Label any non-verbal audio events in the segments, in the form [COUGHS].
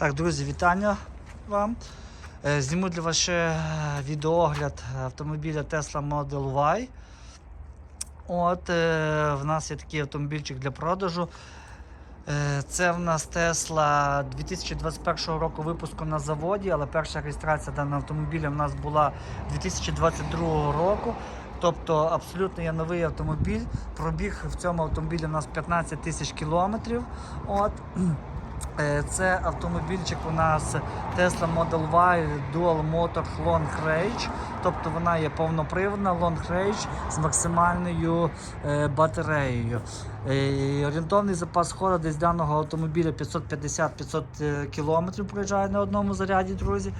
Так, друзі, вітання вам. Е, Зніму для вас ще відеоогляд автомобіля Tesla Model Y. От, е, в нас є такий автомобільчик для продажу. Е, Це в нас Tesla 2021 року випуску на заводі, але перша реєстрація даного автомобіля в нас була 2022 року. Тобто абсолютно є новий автомобіль. Пробіг в цьому автомобілі у нас 15 тисяч кілометрів. От. Е, Це автомобільчик у нас Tesla Model Y Dual Motor Long Range. Тобто вона є повноприводна Long Range з максимальною е, батареєю. Е, Орієнтовний запас ходу десь даного автомобіля 550-500 км проїжджає на одному заряді, друзі.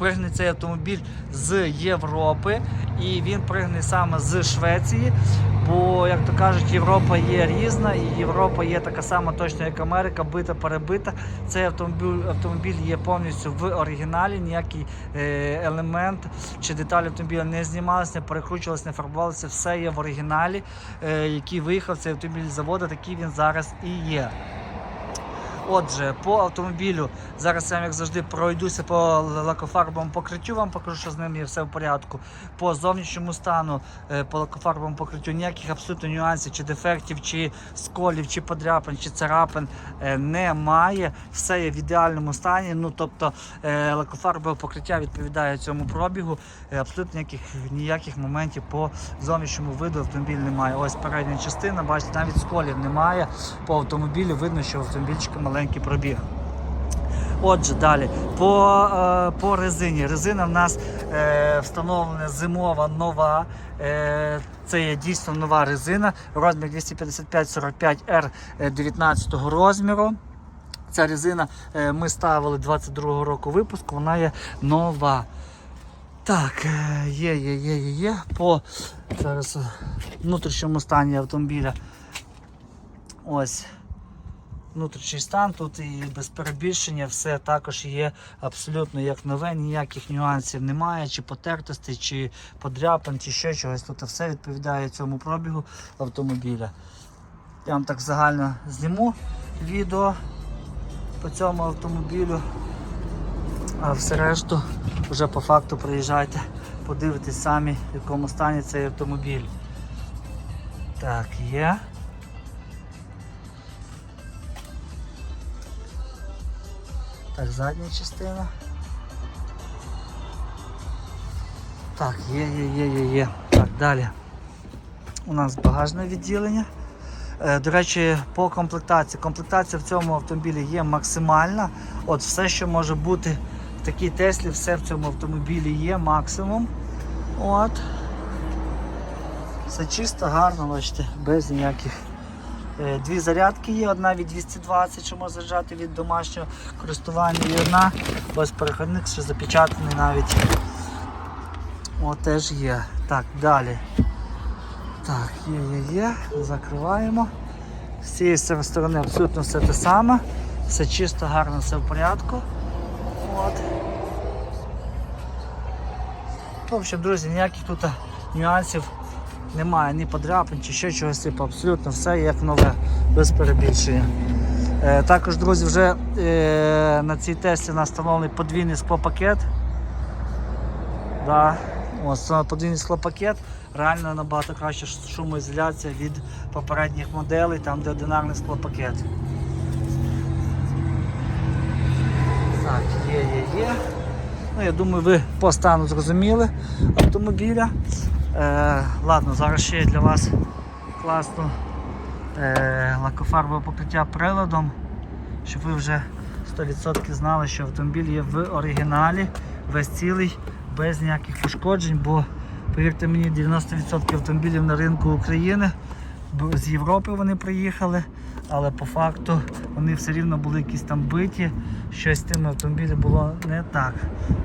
Пригне цей автомобіль з Європи і він пригне саме з Швеції. Бо, як то кажуть, Європа є різна, і Європа є така сама точно, як Америка, бита, перебита. Цей автомобіль, автомобіль є повністю в оригіналі, ніякий е, елемент чи деталі автомобіля не знімалися, не перекручувалися, не фарбувалися. Все є в оригіналі, е, який виїхав цей автомобіль з заводу, такий він зараз і є. Отже, по автомобілю зараз я, як завжди, пройдуся по лакофарбовому покриттю, вам покажу, що з ним є все в порядку. По зовнішньому стану, е, по лакофарбовому покриттю ніяких абсолютно нюансів, чи дефектів, чи сколів, чи подряпин, чи царапин е, немає. Все є в ідеальному стані. Ну, тобто е, лакофарбове покриття відповідає цьому пробігу. Абсолютно ніяких, ніяких моментів по зовнішньому виду автомобіль немає. Ось передня частина, бачите, навіть сколів немає. По автомобілю видно, що в автомобільчика маленький пробіг. Отже, далі по, е, по резині. Резина в нас е, встановлена зимова нова. Е, це є дійсно нова резина. Розмір 255-45 R 19 розміру. Ця резина е, ми ставили 22 року випуску, вона є нова. Так, е, є, є, є, є, є. По зараз е, внутрішньому стані автомобіля. Ось внутрішній стан, тут і без перебільшення все також є абсолютно як нове, ніяких нюансів немає, чи потертостей, чи подряпин, чи ще чогось. Тут все відповідає цьому пробігу автомобіля. Я вам так загально зніму відео по цьому автомобілю. А все решту вже по факту приїжджайте, подивитесь самі, в якому стані цей автомобіль. Так, є. Так, задня частина. Так, є, є, є, є, є. Так, далі. У нас багажне відділення. Е, До речі, по комплектації. Комплектація в цьому автомобілі є максимальна. От все, що може бути в такій Теслі, все в цьому автомобілі є максимум. От. Все чисто, гарно, бачите, без ніяких. Е, Дві зарядки є, одна від 220, що можна заряджати від домашнього користування, і одна ось переходник, що запечатаний навіть. О, теж є. Так, далі. Так, є, є, є. Закриваємо. З цієї сторони абсолютно все те саме. Все чисто, гарно, все в порядку. От. В общем, друзі, ніяких тут нюансів немає, ні подряпин чи ще чогось, типу, абсолютно все як нове, без перебільшення. Е, також, друзі, вже е, на цій тесті настановлений подвійний склопакет. Да. Ось подвійний склопакет, реально набагато краща шумоізоляція від попередніх моделей, там де одинарний склопакет. Так, є, є, є. Ну, я думаю, ви по стану зрозуміли автомобіля. Е, ладно, зараз ще для вас класно е, лакофарбове покриття приладом, щоб ви вже 100% знали, що автомобіль є в оригіналі, весь цілий, без ніяких пошкоджень, бо повірте мені, 90% автомобілів на ринку України з Європи вони приїхали, але по факту вони все рівно були якісь там биті, щось з тим автомобілем було не так.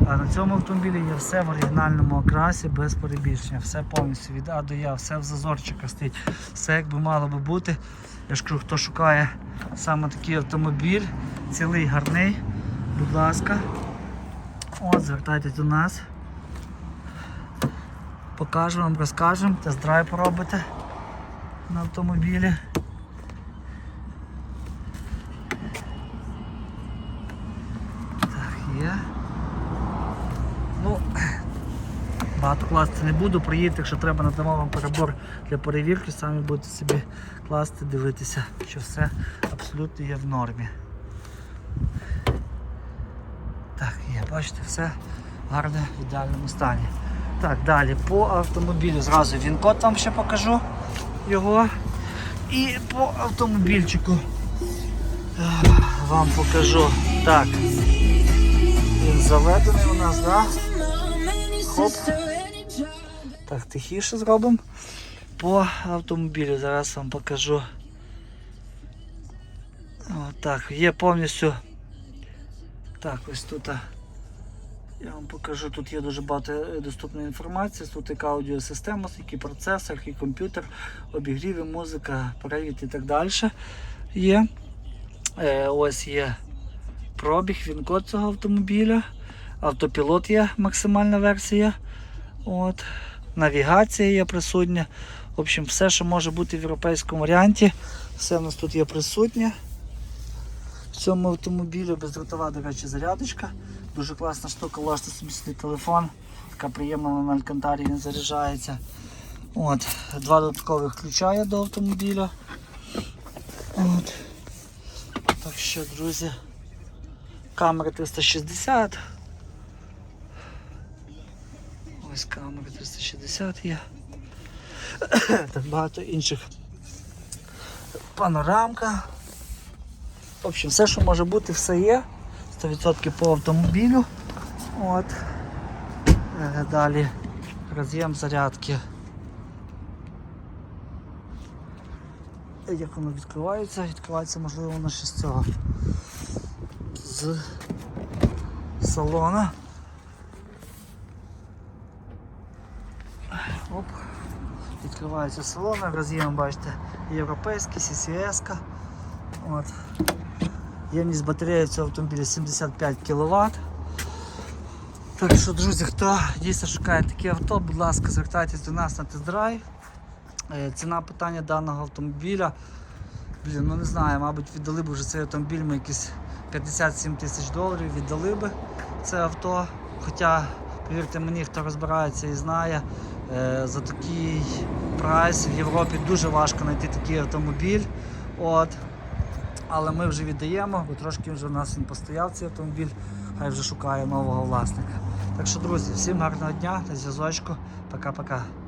А на цьому автомобілі є все в оригінальному окрасі, без перебільшення, все повністю від А до Я, все в зазорчиках стоїть, все як би мало би бути. Я ж кажу, хто шукає саме такий автомобіль, цілий гарний, будь ласка. От, звертайтесь до нас. Покажемо вам, розкажемо, тест-драйв поробите на автомобілі. Є. Ну, багато класти не буду, приїдьте, якщо треба, надамо вам перебор для перевірки, самі будете собі класти, дивитися, що все абсолютно є в нормі. Так, є, бачите, все гарне в ідеальному стані. Так, далі по автомобілю зразу він код вам ще покажу його. І по автомобільчику вам покажу. Так. Він заведений у нас, так? Хоп. Так, тихіше зробимо. По автомобілю зараз вам покажу. О, так, є повністю. Так, ось тут. Я вам покажу, тут є дуже багато е, доступної інформації. Тут яка аудіосистема, який процесор, який комп'ютер, обігріви, музика, привід і так далі. Є. Е, ось є пробіг, він код цього автомобіля. Автопілот є максимальна версія. От. Навігація є присутня. В общем, все, що може бути в європейському варіанті, все в нас тут є присутнє. В цьому автомобілі бездротова, до речі, зарядочка. Дуже класна штука, ложите собі свій телефон. Така приємна на алькантарі він заряджається. От. Два додаткових ключа є до автомобіля. От. Так що, друзі, камера 360. Ось камера 360 є. [COUGHS] так багато інших. Панорамка. В общем, все, що може бути, все є. 100% по автомобілю. От. Е, Далі роз'єм зарядки. Як воно відкривається? Відкривається, можливо, воно ще з цього. З салона. Оп. Відкривається салон, роз'єм, бачите, європейський, CCS. От. Ємність батареї цього автомобіля 75 кВт. Так що, друзі, хто дійсно шукає таке авто, будь ласка, звертайтесь до нас на тест-драйв. Е, Ціна питання даного автомобіля. Блін, ну не знаю, мабуть, віддали б вже цей автомобіль ми якісь 57 тисяч доларів, віддали би це авто. Хоча, повірте мені, хто розбирається і знає, е, за такий прайс в Європі дуже важко знайти такий автомобіль. От. Але ми вже віддаємо, бо трошки вже у нас він постояв цей автомобіль, хай вже шукає нового власника. Так що, друзі, всім гарного дня, на зв'язочку. Пока-пока.